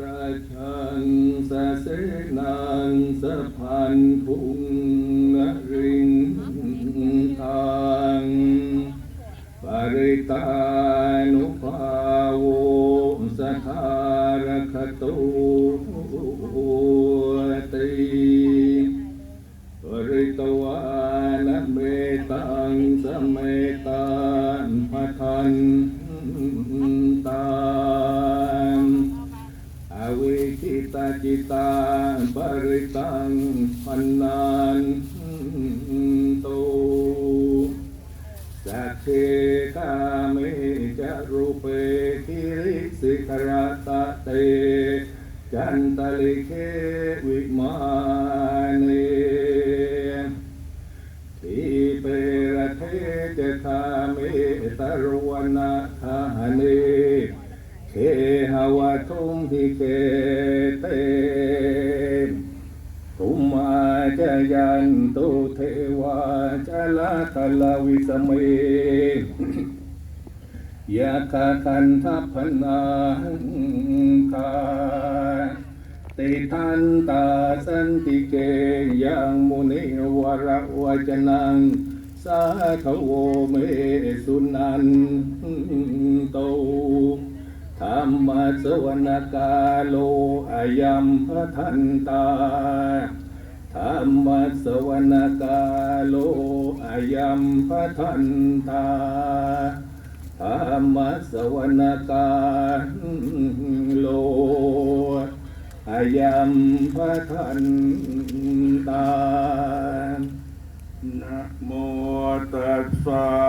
ราชังสเสนังสะพันธุงนริงทังปริตานุภาโวสัทธารคตุติปริตวานเมตังสเมตันปะทัน ตาจิตังปริตังพันนันตุสักเคกาเมจะรูเปคิริสิกรตเต จันตลิเควิมาเนทีเปรเทจคาเมตรวนาคาเน เคหาวทุมหิเกเตตุมาจยันตุเทวาจลาตลาวิสเมยาคาคันทัพนาคาติทันตาสันติเกยังมุนิวรวจนังสาขโวเมสุนันโต ธรรมสวนกาโลอายัมพทันตาธรรมสวนกาโลอายัมพทันตาธรรมสวนกาโลอายัมพทันตานะโมตัสสะภะ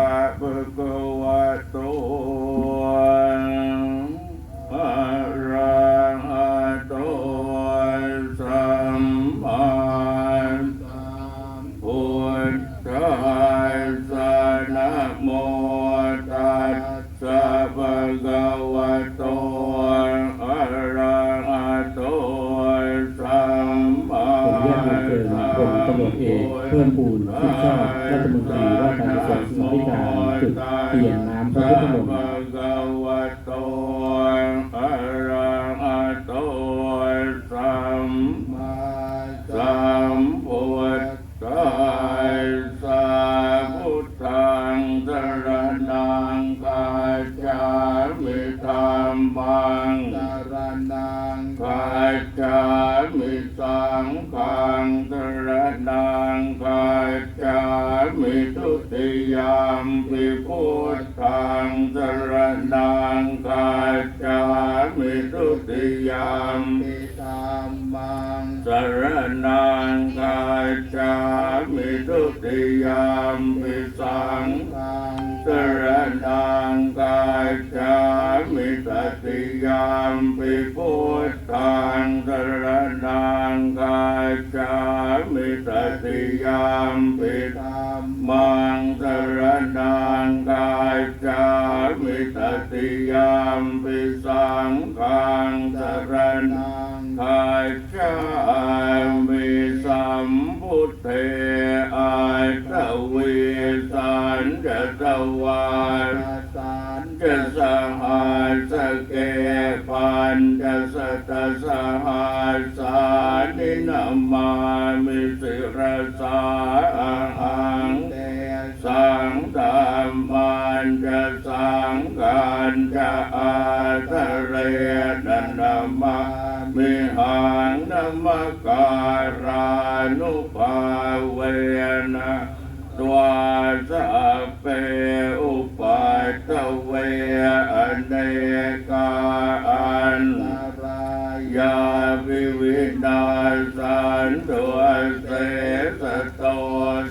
รัฐมนตรีว่าการกระทรวงศึกษาธิการจุดเปลี่ยนน้ำพระพุทธมนต์ภะคะวะโตระหะโตสัมมาสัมพุทธัสสะพุทธังกา มิธัมมังสรณังกัจฉามิทุติยามปิพุทธังสรณังกาจามิทุติยามปิธัมมังสรณังกาจามิทุติยามปิสังฆัง สรณังกัจฉามิตติยามปิพุทธังสรณังกัจฉามิตติยามปิธัมมังสรณังกัจฉามิตติยามปิสังฆังสรณังกัจฉามิสัม พุทเทอาตเวสันจะสวานสันจะสหัสเกปันจะสตสหัสสานินามามิสิรสาหังเตสังธรรมันจะสังกันจะอาทะเรนันนามามิหังนมการานุ ภาเวนะตวาสัพเพอุปัตเวอเนกาอันตรายาวิวินาสันตัวเสสตโต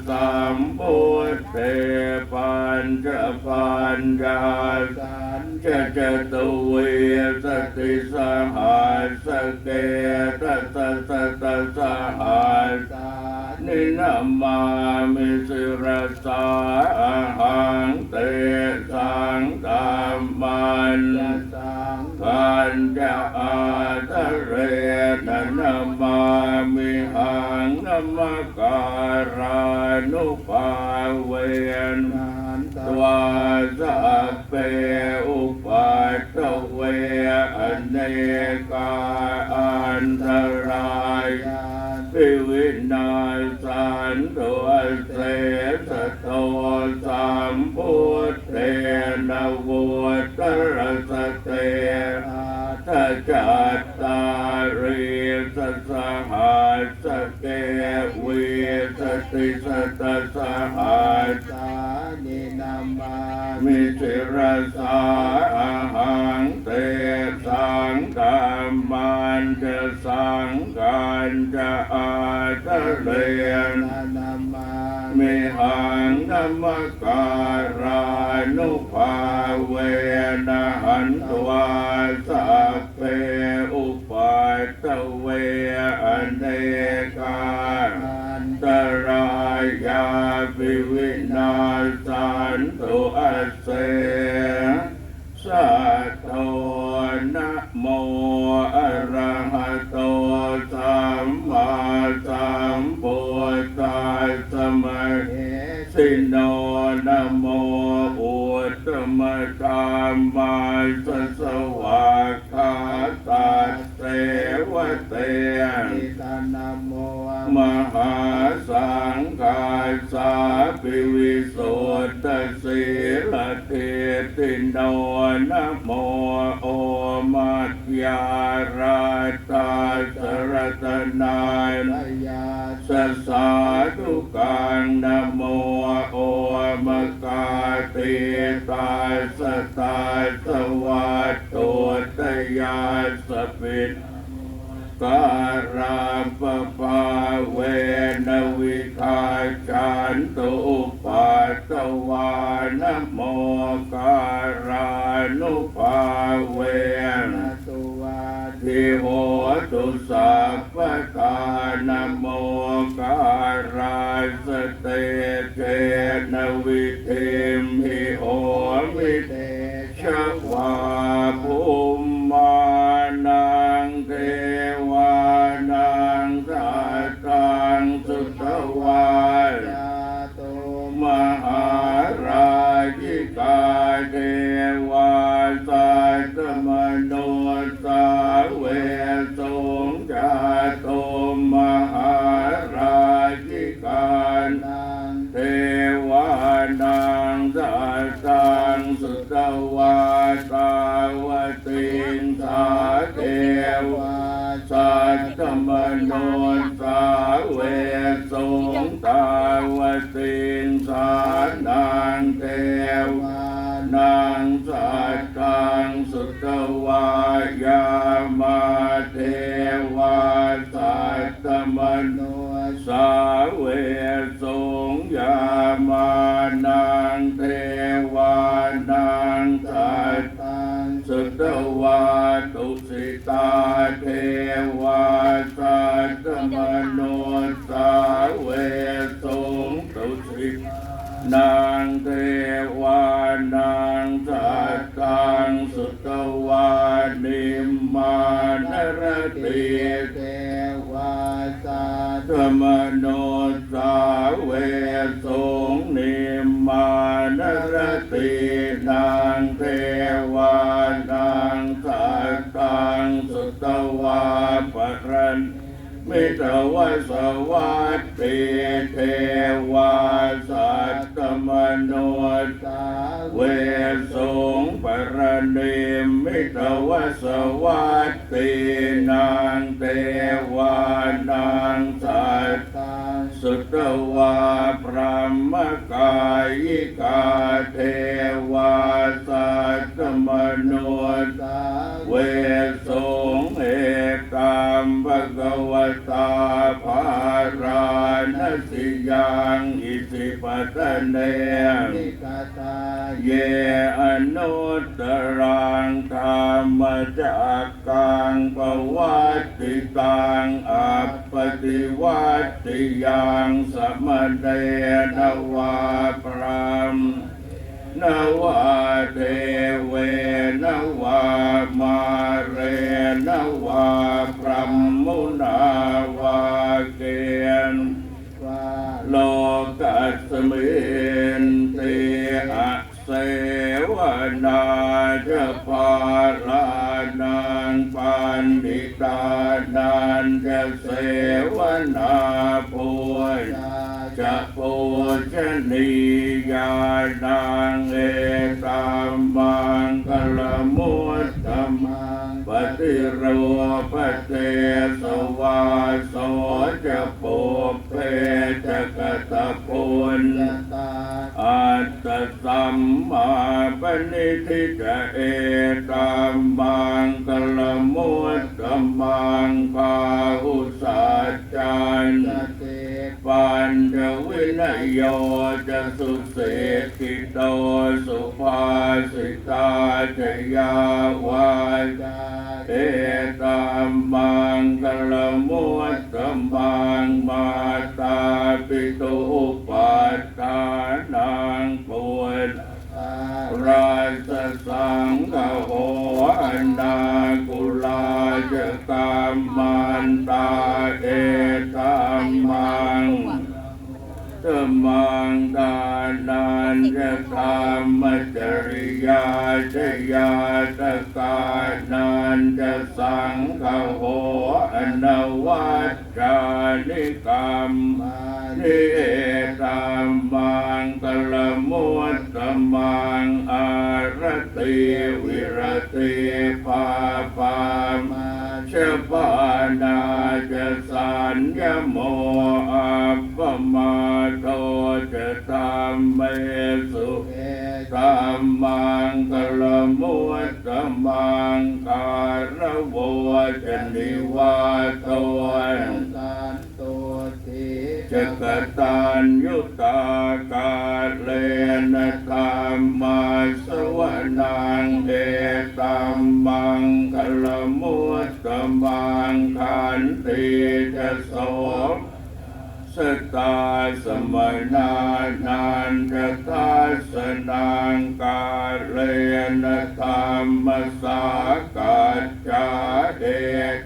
สัมพุทเทปัญจปัญญาสันจะจตุเวสติสหัสเกตตตตสหัส นินามามิสิรสาหังเตสังตามมันสังกันจะอาทะเรนนามามิหังนมการานุภาเวนตวาสัพเพอุปัตเวอเนกาอันตรายพิว นตัวเสสะโตสัมพุทเทนวุตรสเตทัจจตารีสสหัสเกวีสติสตสหัสสานินามามิสิรสา กันจะอาทะเลนนานามามิหังนมการานุภาเวนะหันตวาสัพเพอุปัตตเวอเนกาอันตรายาปิวินาสันตุอเส มาสสวะคาตาเตวเตติตานโมมหาสังฆาสาปิวิสุทธสีลเทตินโนนะโมโอมัจยาราตาสรตนายยาสสาธุกังนะโมโอมกา ติตาสตาสวัตตุตยาสปิตการาปปาเวนวิคาจันตุปาตวานโมการานุภาเวนตุวาทิโหตุสัพพทานโมการาสเตเจนวิ ชวาภูมิมานังเทวานังสัตตังสุตวายาตุมหาราชิกาเทวา งตุสินางเทวานางสัตตังสุตวานิมมานรติเทวาสัตมโนสาเวส มิตวสวัตติเทวาสัตตมโนสาเวสงปรณิมิตวสวัตตินางเทวานางสัตตสุตวาพระมกายิกาเทวาสัตมโนสาเวส ตาภาราณสิยังอิสิปัตเนนิกาตาเยอนุตตรังธรรมจักกังปวัตติตังอัปปติวัตติยังสมเดนวาพรามนวาเทเวนวามาเรนวาพรห มุนาวาเกณโลกัสมินติอะเสวนาจะพาลานังปาตานันจะเสวนาปุญจะปูชนียานังเอตัมมังกลมุตตมัง ปฏิโรปเตสวาโสจะปุเพจะกตปุญญตาอัตตสัมมาปณิทิจะเอตัมมังกลมุตตมังปาหุสัจจันปัญจวินโยจะสุเสกิโตสุภาสิตาจยาวาจา เอตัมมังกลมุตตมังมาตาปิตุปัฏฐานังปุณราชสังฆโหอันดากุลาจกรรมันตา ธรรมังดานันจะธรรมจริยาจยาตกานันจะสังฆโหอนวัจจานิกรรมนิเอตัมมังกลมุตตมังอารติวิรติปาปามาชปานา จะสัญญโมอัปปมาโตจะตามเมสุตัมมังกลมุตตมังการโวจะนิวาโตจักตัญยุตากาเลนธรรมาสวนังเอตัมมังคลม มังขันติจะโสสตาสมนานันจะทัสนังกาเลนธรรมสากัจจาเอ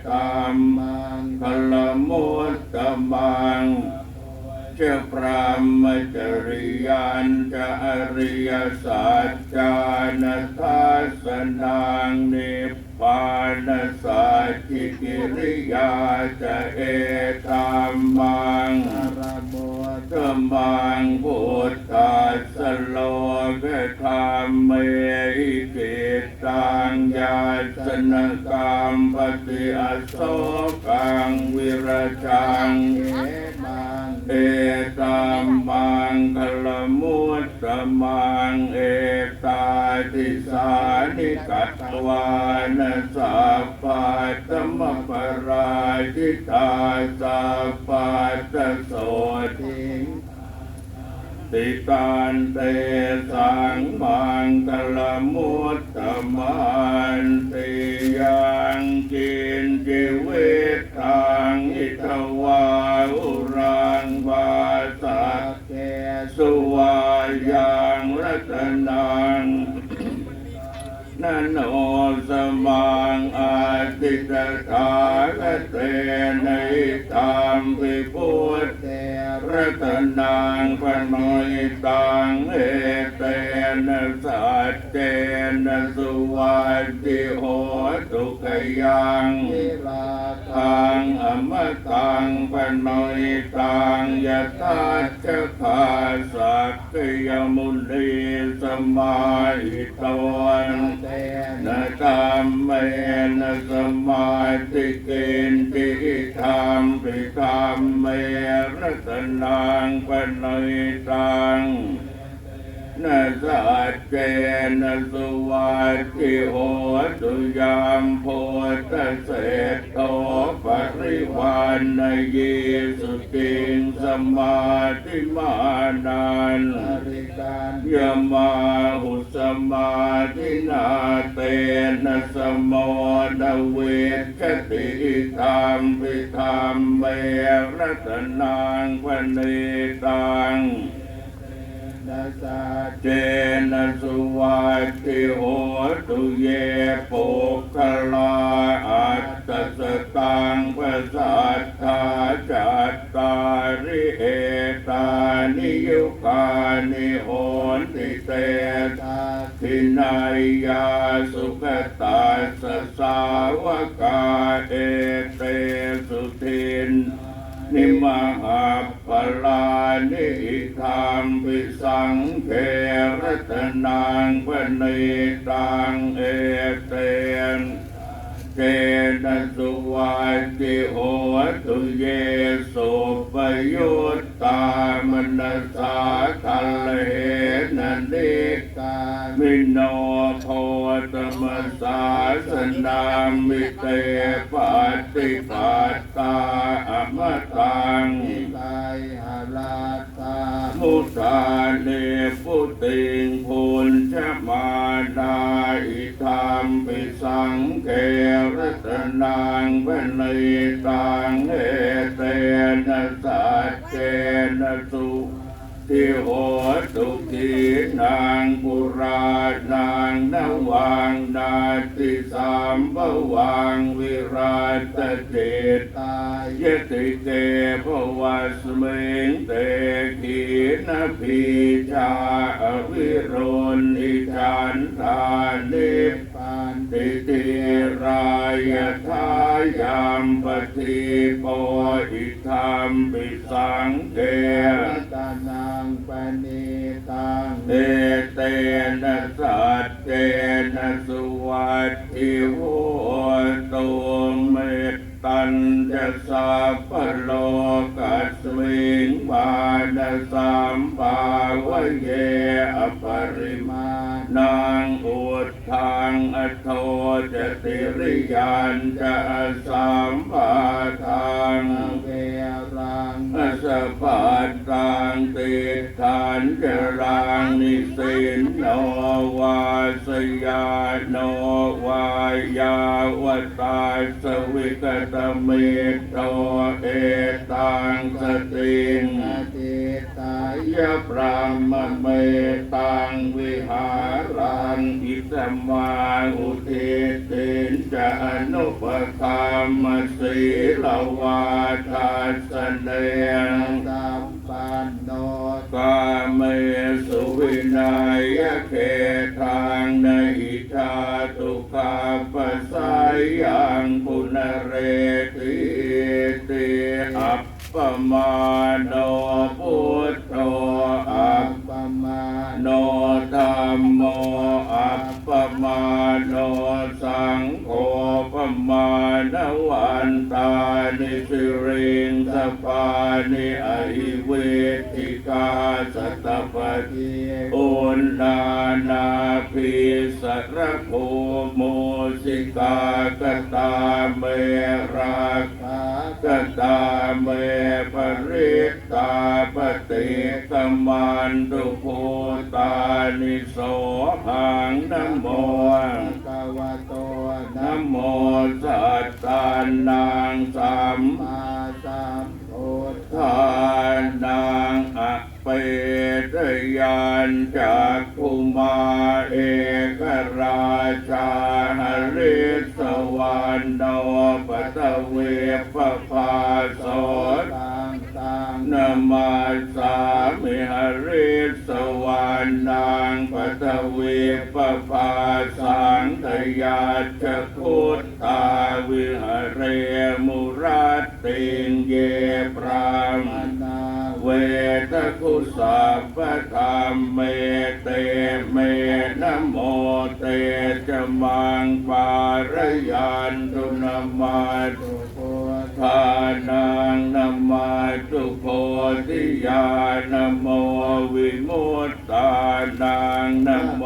ตัมมังคลมุตตมังจะพรามจริยันจะอริยสัจจานทัสนังนิพ พานสัจจิกิริยาจะเอตัมมังรโมธรรมังพุทธัสสโลกธรรมเมหิกิตังยาสนกรรมปฏิอโศกังวิรจังเอมัง เอตัมมังคลมุตตมังเอตาติสานิกัตวานสัพพะตมปราชิตาสัพพะตโสติติการเตสังมังกลมุตตมันติยังกินจิวิต นันโนสมังอาติตถาคเตนิตามปิพุทธรัตนังพนอยตังเอเตนะสัจเจนะสุวัติโหตุกยังลาทังอมตังพนอยตังยะตาจะขาสักกยมุนีสมาหิตวันนะธรรมเมนะสมาธิเกณฑ์ติธรรมปิธรรมเมรัตนังปนัยตัง นะสัจเจนะสุวัติโหตุยามโพธเสตโตปริวันนยีสุติงสมาธิมานันยมาหุสมาธินาเตนะสมโมดเวชติธรรมปิธรรมเมรัตนังพเนตัง นาสาเจนะสุวัติโหตุเยปุคลาอัตตสตังภะสัทธาจัตตาริเอตานิยุกานิโหนติเตตาทินายาสุขตาตัสสะสาวกาเอเตสุทิน นิมหาปลานิธรรมปิสังเทรตนางปณิตังเอเตน เกณสุวาติโหตุเยสุปยุตตามนัสสาทัลเหนันนิกามิโนโพตมัสสาสนามิเตปฏิปัตตาอมตังกาหลาตา มุตาเลปุติงพุนชมาดาอิธรรมปิสังเกรัตนางเวนิตังเอเตนะสัจเจนะสุ ทิโหตุกีนางปุรานางนวังนาติสามบวังวิราชเจตตายติเตภวัสเมงเตขีนพีชาวิรุณิจันทานิป ปิติรายทายามปฏิปอิธรรมปิสังเกรัตนางปณิตังเตเตนะสัตเจนะสุวัตถิโหตุเมต ตันจะสัพพโลกัสมิงปานสัมปาวะเยอปริมามานางอุดทางอโทจติริยันจะสัมปาทางเว ปัตตังติฐานจรังนิสินโนวาสยาโนวายาวตาสวิกตเมตโตเอตังสติงอาทิตายะปรามเมตังวิหารังอิสมาอุเทเตนจะอนุปคามสีลวาทาสเนน กาเมสุวินัยเขทางในอิชาตุกาปสัยยังปุณเรติติอัปปมาโนพุทโธอัอัปปมาโนธรรมโมอัป โนสังโฆปมาณวันตานิสิริงสปานิอหิเวทิกาสตตปฏิเยอุณนานาภิสรภูโมสิกากตาเมรา ตากตาเมปริตาปฏิกมันตุภูตานิโสหังนโมกวะโตนโมสัตตานังสัมมาสัมพุทธานังอะ ตยานจากภูมาเอกราชาหริสวรรณโนปตเวปภาสตังตังนามาสามิหริสวรรณางปตเวปภาสังทยาจพุทธาวิหเรมุรัตติงเยปราม เวทกุสัพพธรรมเมเตเมนะโมเตจะมังปารยันตุนามาตุโคทานังนามาตุโพธิญาณโมวิมุตตานังนะโม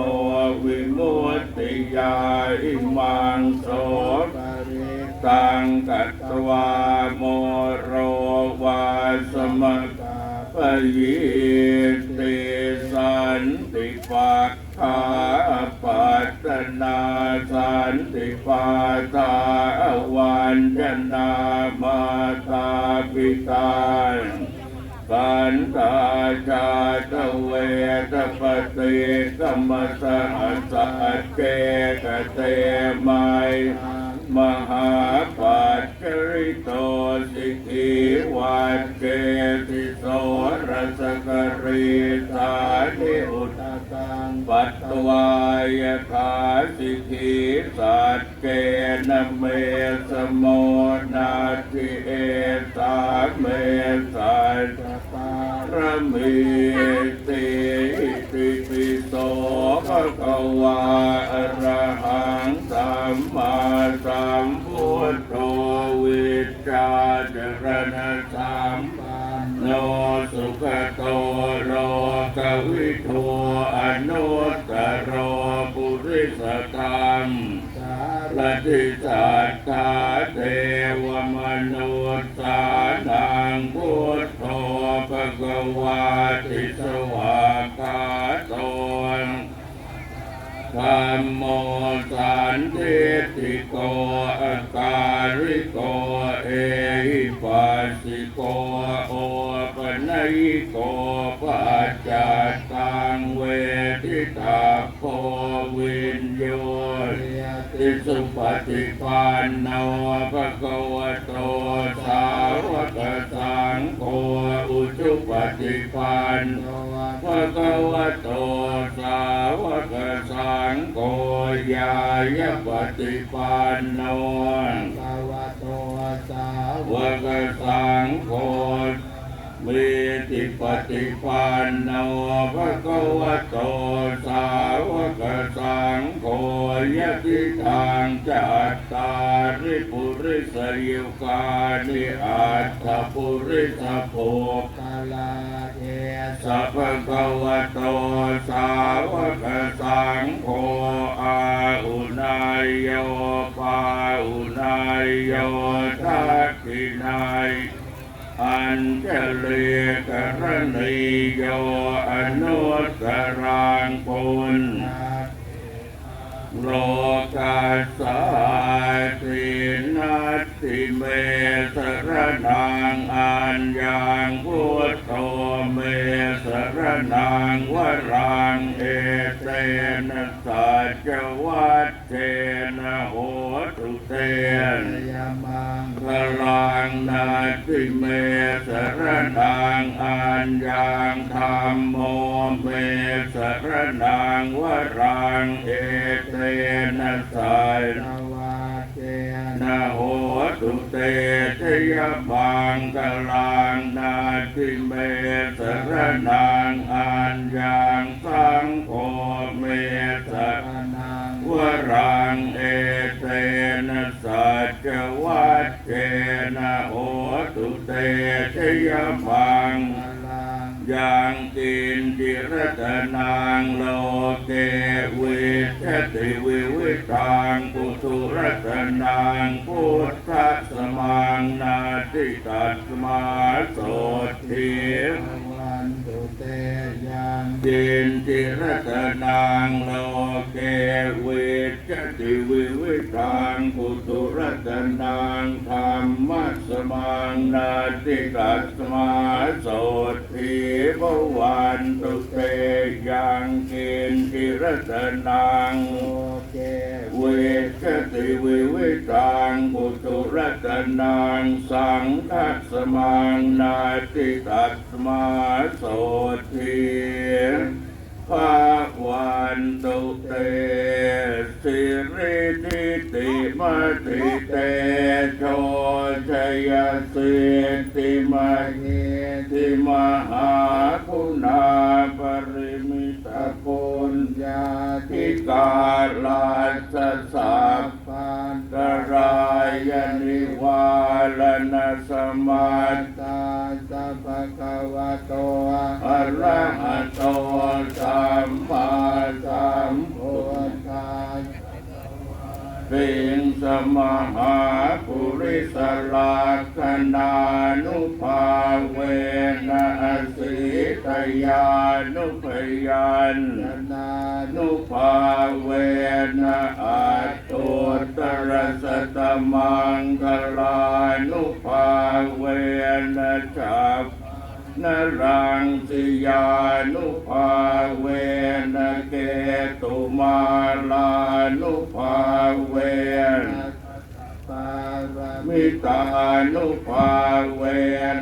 วิมุตติญาอิมังโสตังกัตตวาโมโรวาสมะ ยิติสันติปัฏฐาปัตนาสันติปาตาวันจนามาตาปิตากันตาชาตเวทปฏิกรรมสหัสสะเกกเตมัย มหาปัจจริโตสิกิวัดเกติโสรสกรีสานิอุตตังปัตตวายคาสิกิสัจเกนเมสโมนาทิเอสาเมสัตารมีติติปิโสภะคะวาอะระหังสัมมาสัมพุทโธวิชาจรณะสัมปันโนสุขโตโลกวิทูอนุตตรโรปุริสธรรมปฏิสัทธาเทว ธรรมโมสันติติโกอาการิโกเอหิปัสสิโกโอปนัยโกปัจจตังเวทิตาโพวินโยติสุปฏิปันโนภะคะวะโตสาวกสังโฆอุชุปฏิปันโน ภะวะโตสาวกสังโฆยายปฏิปันโนสาวะโตสาวกสังโฆ มีติปฏิปันโนภะคะวะโตสาวกสังโฆยะติทางจัตตาริปุริสยุกานิอัตถปุริสโภคลาเทสัพพะคะวะโตสาวกสังโฆอาหุนายโยปาหุนายโยทักขินาย อัญเจลีกรณีโยอนุตตรังปุณโลกาสาตินั ติเมสรนังอัญญังพุทโธเมสรนังวรังเอเตนะสัจวัตเทนะโหตุเตนยมังพลังนาติเมสรนังอัญญังธรรมโมเมสรนังวรังเอเตนะสายนาเจ โหตุเตชยบังกลังนาติเมสรนังอัญญังสังโฆเมสรนังวรังเอเตนะสัจวัตเจนะโหตุเตชยมังพลัง ยังกินจิรตนางโลเกวิชติวิวิตังปุตุรตนางพุทธสมังนาติตัสมาโสทิ วันตุเตยังจินจิรตนางโลเกวิชติวิวิตังปุตุรัตนางธรรมสมังนาติตัสมาโสทิภวันตุเตยังกินจิรตนางโลเกเวชติวิวิตังปุตุรัตนังสังทัสมังนาติตัสมาโสทิภาวันตุเตสิริทิติมติเตโชชยสิติมหิติมหาคุณาปริม ตาปุญญาทิกาลาสสัพปานกรายนิวาลนสมาตตาสัพพะวะโตอะระหะโตสัมมาสัมพุททธาปิงสมหาปุริสลาคนานุภาเวนะส ยานุพยัญนานุภาเวนะอัตโตตรสตมังคลานุภาเวนะจับนรังสิยานุภาเวนะเกตุมาลานุภาเวนะ มิตานุภาเว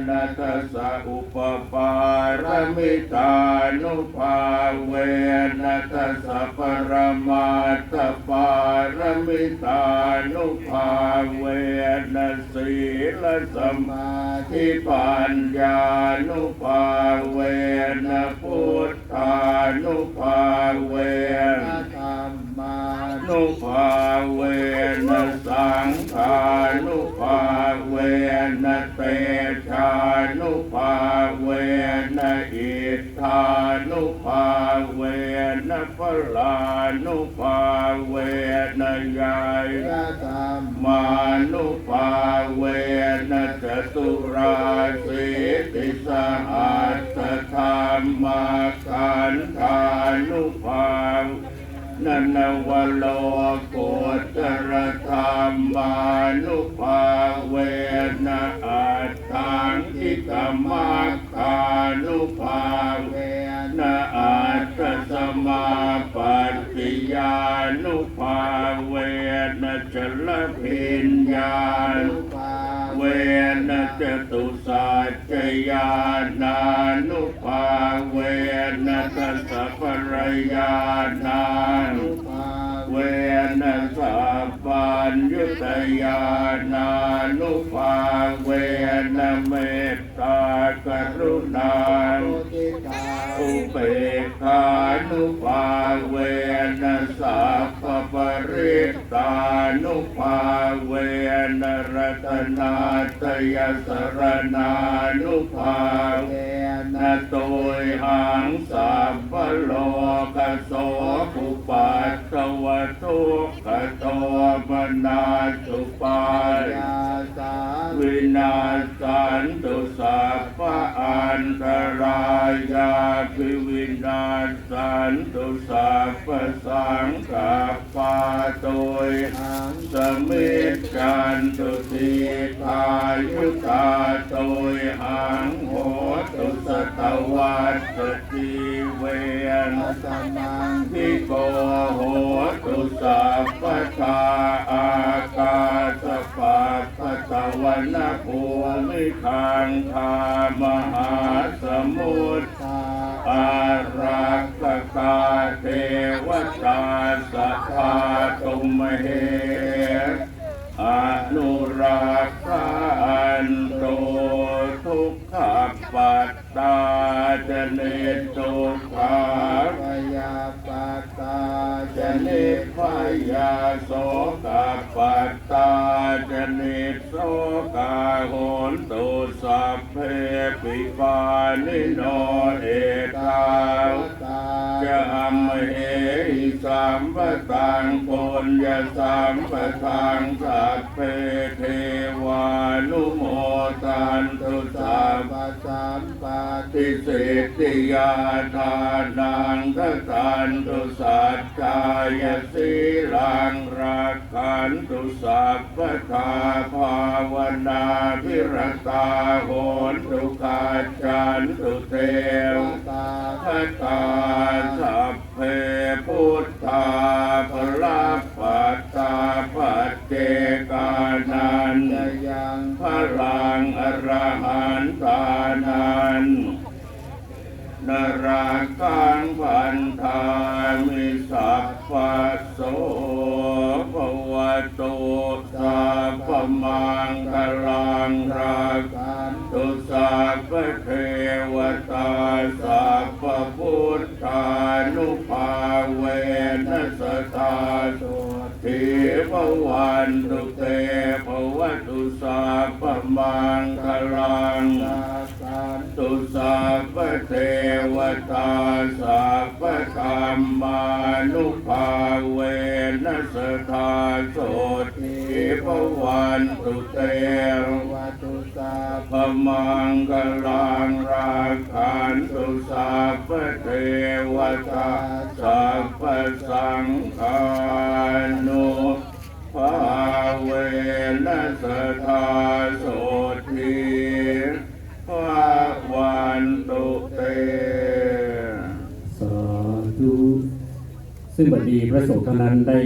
นัสสะอุปปารมิตานุภาเวนัสสะปรมาตถปารมิตานุภาเวนัสสีลสมาธิปัญญานุภาเวนะ พุทธานุภาเวนะธรรมานุภาเวนะ ลานุภาเวนยายะธรรมานุภาเวนะจตุราสิติสหัสธรรมาขันธานุภา นันวโลโกจรธรรมานุภาเวนะอัตถังคิกมัคคานุภาเวนะอัตตสมาปัตติยานุภาเวนะจลพิญญานุภา นะจตุสัจจยานานุภาเวนะทัสสะปรยานานุภาเวนะสัพพัญยุตยานานุภาเวนะเมตตากรุณาโุติตา อุเบกขานุภาเวนะสัพพปริตานุภาเวนะรัตนาตยสรณานุภาเวนะโตยหังสัพพโลกโสภุปัตตวทุกขโตมนาสุปายาสาวินาสันตุสัพพะอันตรายาภิวินาสันตุสัพพสังกัปปาโตยหังสมิจจันตุสีพายุตาโตยหังโหตุสตวัตสติเวนสัมังทิโกโหตุสัพพะทาอากาสปะปะตะวันนะภูมิคังคามหาสมุทร อารักขกาเทวตาสัพพาตุมเหอนุรักขาอันโตทุกขปัตตาจเนตุขาปยาปัตตาจเนพยาโสกปัตตาจเนโสกาโหนตุสัพเพปิปานิโนเอต มปตังปุญญสัมปทังสัพเพเทวานุโมทันตุสัพปัสสัมปะติสิทธิยาทานังทตันตุสัจจายสีลังรักขันตุสัพพทาภาวนาพิรตาโหนตุกาจันตุเตวตาทตาสัพ พพุทธาภลักปัตตาปัจเจกานันยังพลังอรหันตานันนราคังพันธามิสัพพโส ตุสัพพมังคลังราคันตุสัพพเทวตาสัพพพุทธานุภาเวนัสตาโสทิภวันตุเตภวตุสัพพมังคลังตาสัน ตุสัพเทวตาสัพธรรมานุภาเวนัสธาโสติภวันตุเตวตุสาพมังกลังราคันตุสัพเทวตาสัพสังฆานุภาเวนัสธาโสติ ซึ่งบัดนี้พระสงฆ์ทั้งนั้นได้